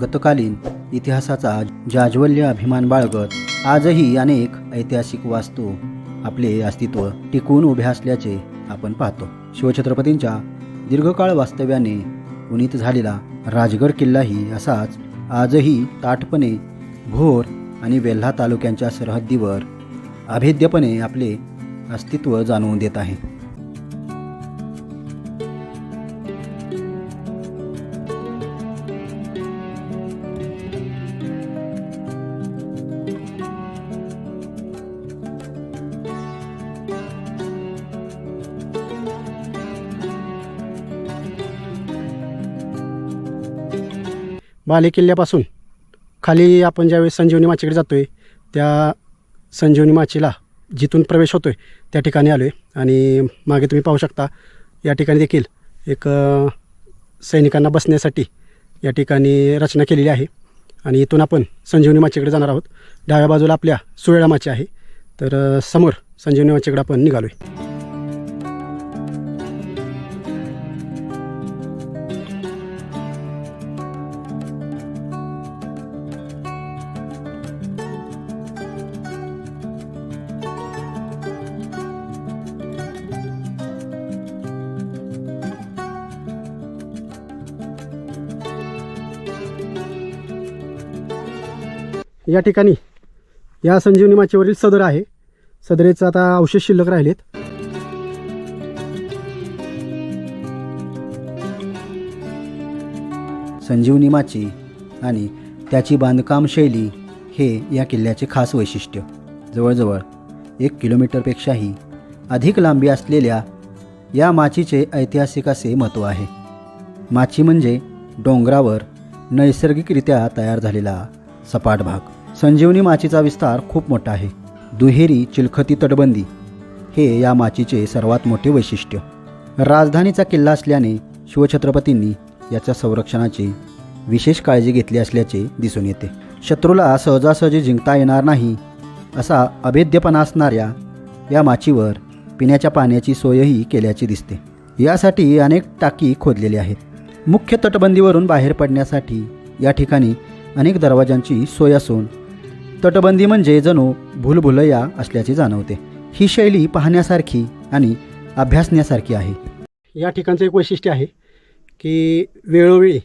गतकालीन इतिहासाचा जाज्वल्य अभिमान बाळगत आजही अनेक ऐतिहासिक वास्तू आपले अस्तित्व टिकवून उभ्या असल्याचे आपण पाहतो. शिवछत्रपतींच्या दीर्घकाळ वास्तव्याने उन्नीत झालेला राजगड किल्लाही असाच आजही ताठपणे भोर आणि वेल्हा तालुक्यांच्या सरहद्दीवर अभेद्यपणे आपले अस्तित्व जाणवून देत आहे. बाले किल्ल्यापासून. खाली आपण ज्यावेळेस संजीवनी माचीकडे जातो आहे त्या संजीवनी माचीला जिथून प्रवेश होतो आहे त्या ठिकाणी आलो आहे आणि मागे तुम्ही पाहू शकता या ठिकाणी देखील एक सैनिकांना बसण्यासाठी या ठिकाणी रचना केलेली आहे. आणि इथून आपण संजीवनी माचीकडे जाणार आहोत. डाव्या बाजूला आपल्या सुवेळा माची आहे. तर समोर संजीवनी माचीकडे आपण निघालो आहे या ठिकाणी या संजीवनी माचीवरील सदर आहे. सदरेचं आता अवशेष शिल्लक राहिलेत. संजीवनी माची आणि त्याची बांधकाम शैली हे या किल्ल्याचे खास वैशिष्ट्य. जवळजवळ एक किलोमीटरपेक्षाही अधिक लांबी असलेल्या या माचीचे ऐतिहासिक असे महत्त्व आहे. माची म्हणजे डोंगरावर नैसर्गिकरित्या तयार झालेला सपाट भाग. संजीवनी माचीचा विस्तार खूप मोठा आहे. दुहेरी चिलखती तटबंदी हे या माचीचे सर्वात मोठे वैशिष्ट्य. राजधानीचा किल्ला असल्याने शिवछत्रपतींनी याच्या संरक्षणाची विशेष काळजी घेतली असल्याचे दिसून येते. शत्रूला सहजासहजी जिंकता येणार नाही असा अभेद्यपणा असणाऱ्या या माचीवर पिण्याच्या पाण्याची सोयही केल्याची दिसते. यासाठी अनेक टाकी खोदलेली आहेत. मुख्य तटबंदीवरून बाहेर पडण्यासाठी या ठिकाणी अनेक दरवाजांची सोय असून तटबंदी म्हणजे जणू भूलभुलया असल्याचे जाणवते. ही शैली पाहण्यासारखी आणि अभ्यासण्यासारखी आहे. या ठिकाणचं एक वैशिष्ट्य आहे की वेळोवेळी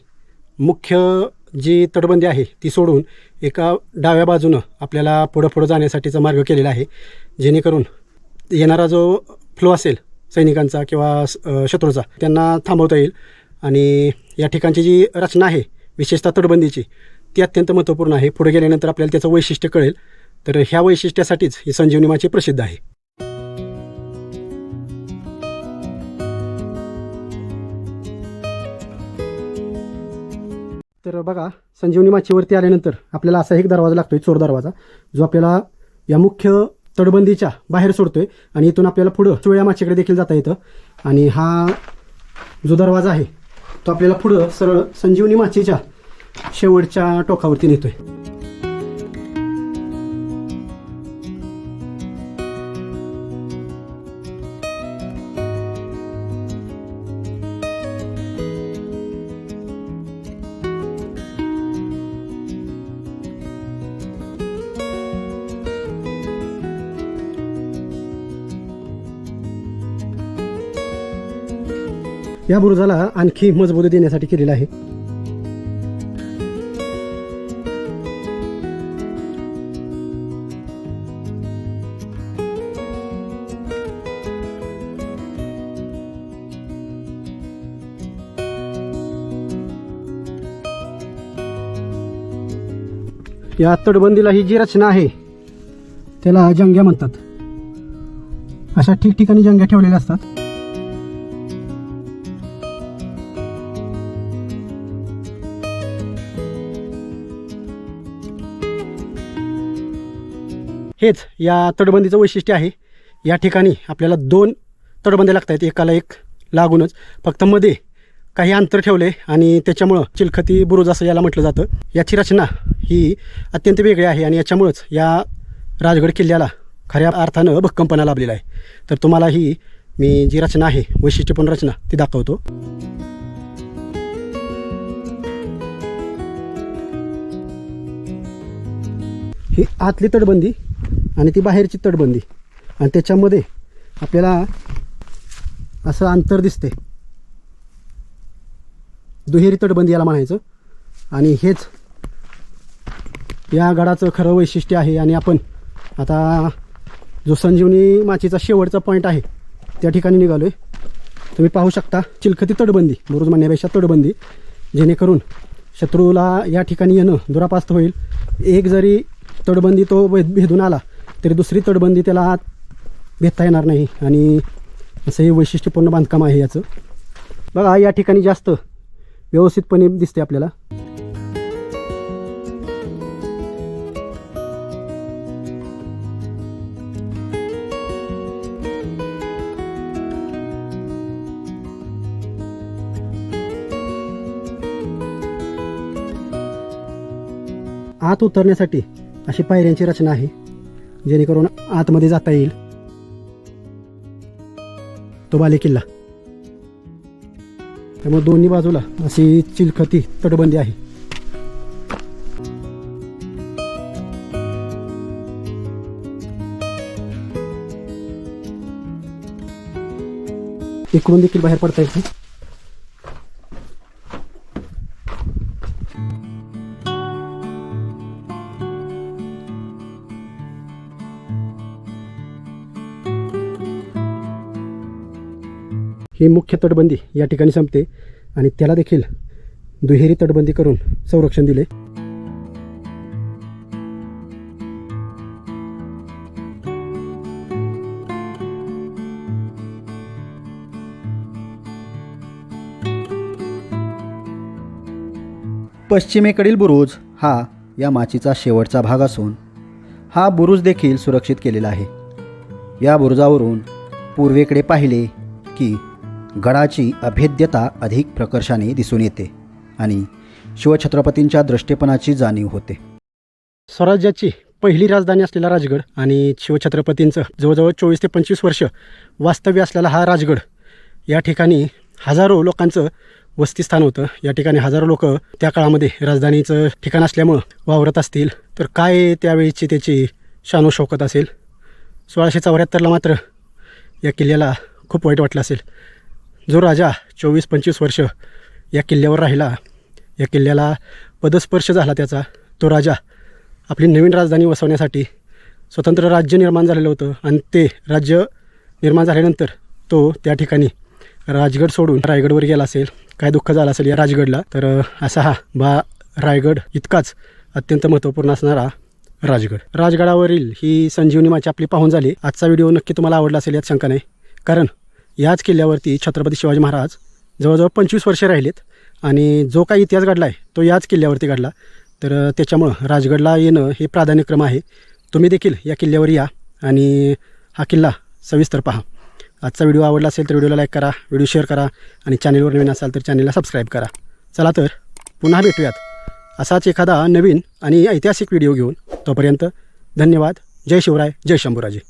मुख्य जी तटबंदी आहे ती सोडून एका डाव्या बाजूनं आपल्याला पुढं पुढं जाण्यासाठीचा मार्ग केलेला आहे. जेणेकरून येणारा जो फ्लो असेल सैनिकांचा किंवा स- शत्रूचा त्यांना थांबवता येईल. आणि या ठिकाणची जी रचना आहे विशेषतः तटबंदीची ती अत्यंत महत्त्वपूर्ण आहे. पुढे गेल्यानंतर आपल्याला त्याचं वैशिष्ट्य कळेल. तर ह्या वैशिष्ट्यासाठीच ही संजीवनी माची प्रसिद्ध आहे. तर बघा संजीवनी माचीवरती आल्यानंतर आपल्याला असा एक दरवाजा लागतोय चोर दरवाजा जो आपल्याला या मुख्य तटबंदीच्या बाहेर सोडतोय आणि इथून आपल्याला पुढं चोळ्या माचीकडे देखील जाता येतं. आणि हा जो दरवाजा आहे तो आपल्याला पुढं सरळ संजीवनी माचीच्या शेवटच्या टोकावरती नेतोय. या बुरुजाला आणखी मजबूती देण्यासाठी केलेला आहे. या तटबंदीला ही जी रचना आहे त्याला जंग्या म्हणतात. अशा ठिकठिकाणी जंग्या ठेवलेल्या असतात. हेच या तटबंदीचं वैशिष्ट्य आहे. या ठिकाणी आपल्याला दोन तटबंद्या लागत आहेत एकाला एक लागूनच. फक्त मध्ये काही अंतर ठेवले आणि त्याच्यामुळं चिलखती बुरुज असं याला म्हटलं जातं. याची रचना ही अत्यंत वेगळी आहे आणि याच्यामुळंच या राजगड किल्ल्याला खऱ्या अर्थानं भक्कमपणा लाभलेला आहे. तर तुम्हाला ही मी जी रचना आहे वैशिष्ट्यपूर्ण रचना ती दाखवतो. ही आतली तटबंदी आणि ती बाहेरची तटबंदी. आणि त्याच्यामध्ये आपल्याला असं अंतर दिसते दुहेरी तटबंदी याला म्हणायचं. आणि हेच या गडाचं खरं वैशिष्ट्य आहे. आणि आपण आता जो संजीवनी माचीचा शेवटचा पॉईंट आहे त्या ठिकाणी निघालो आहे तुम्ही पाहू शकता चिलखती तटबंदी बुरुज म्हणण्यापेक्षा तटबंदी जेणेकरून शत्रूला या ठिकाणी येणं दुरापास्त होईल. एक जरी तटबंदी तो भेदून आला तरी दुसरी तटबंदी त्याला आत भेदता येणार नाही. आणि असं हे वैशिष्ट्यपूर्ण बांधकाम आहे याचं. बघा या ठिकाणी जास्त व्यवस्थितपणे दिसते आपल्याला. आत उतरण्यासाठी अशी पायऱ्यांची रचना आहे जेणेकरून आतमध्ये जाता येईल. तो बाले किल्ला त्यामुळे दोन्ही बाजूला अशी चिलखती तटबंदी आहे. इकडून देखील बाहेर पडता येते ही मुख्य तटबंदी या ठिकाणी संपते आणि त्याला देखील दुहेरी तटबंदी करून संरक्षण दिले. पश्चिमेकडील बुरुज हा या माचीचा शेवटचा भाग असून हा बुरुज देखील सुरक्षित केलेला आहे. या बुरुजावरून पूर्वेकडे पाहिले की गडाची अभेद्यता अधिक प्रकर्षाने दिसून येते आणि शिवछत्रपतींच्या दृष्टेपणाची जाणीव होते. स्वराज्याची पहिली राजधानी असलेला राजगड आणि शिवछत्रपतींचं जवळजवळ चोवीस ते पंचवीस वर्ष वास्तव्य असलेला हा राजगड या ठिकाणी हजारो लोकांचं वस्तीस्थान होतं. या ठिकाणी हजारो लोक त्या काळामध्ये राजधानीचं ठिकाण असल्यामुळं वावरत असतील. तर काय त्यावेळीची त्याची शानोशौकत असेल? सोळाशे चौऱ्याहत्तरला मात्र या किल्ल्याला खूप वाईट वाटलं असेल. जो राजा चोवीस पंचवीस वर्ष या किल्ल्यावर राहिला या किल्ल्याला पदस्पर्श झाला त्याचा तो राजा आपली नवीन राजधानी वसवण्यासाठी स्वतंत्र राज्य निर्माण झालेलं होतं आणि ते राज्य निर्माण झाल्यानंतर तो त्या ठिकाणी राजगड सोडून रायगडवर गेला असेल काय दुःख झालं असेल या राजगडला तर असा हा बा रायगड इतकाच अत्यंत महत्त्वपूर्ण असणारा राजगड. राजगडावरील ही संजीवनी माझी आपली पाहून झाली. आजचा व्हिडिओ नक्की तुम्हाला आवडला असेल यात शंका नाही कारण याच किल्ल्यावरती छत्रपती शिवाजी महाराज जवळजवळ पंचवीस वर्षे राहिलेत आणि जो काही इतिहास घडला आहे तो याच किल्ल्यावरती घडला. तर त्याच्यामुळं राजगडला येणं हे प्राधान्यक्रम आहे. तुम्ही देखील या किल्ल्यावर या आणि हा किल्ला सविस्तर पहा. आजचा व्हिडिओ आवडला असेल तर व्हिडिओला लाईक करा व्हिडिओ शेअर करा आणि चॅनलवर नवीन असाल तर चॅनलला सबस्क्राईब करा. चला तर पुन्हा भेटूयात. असाच एखादा नवीन आणि ऐतिहासिक व्हिडिओ घेऊन तोपर्यंत धन्यवाद. जय शिवराय जय शंभूराजे.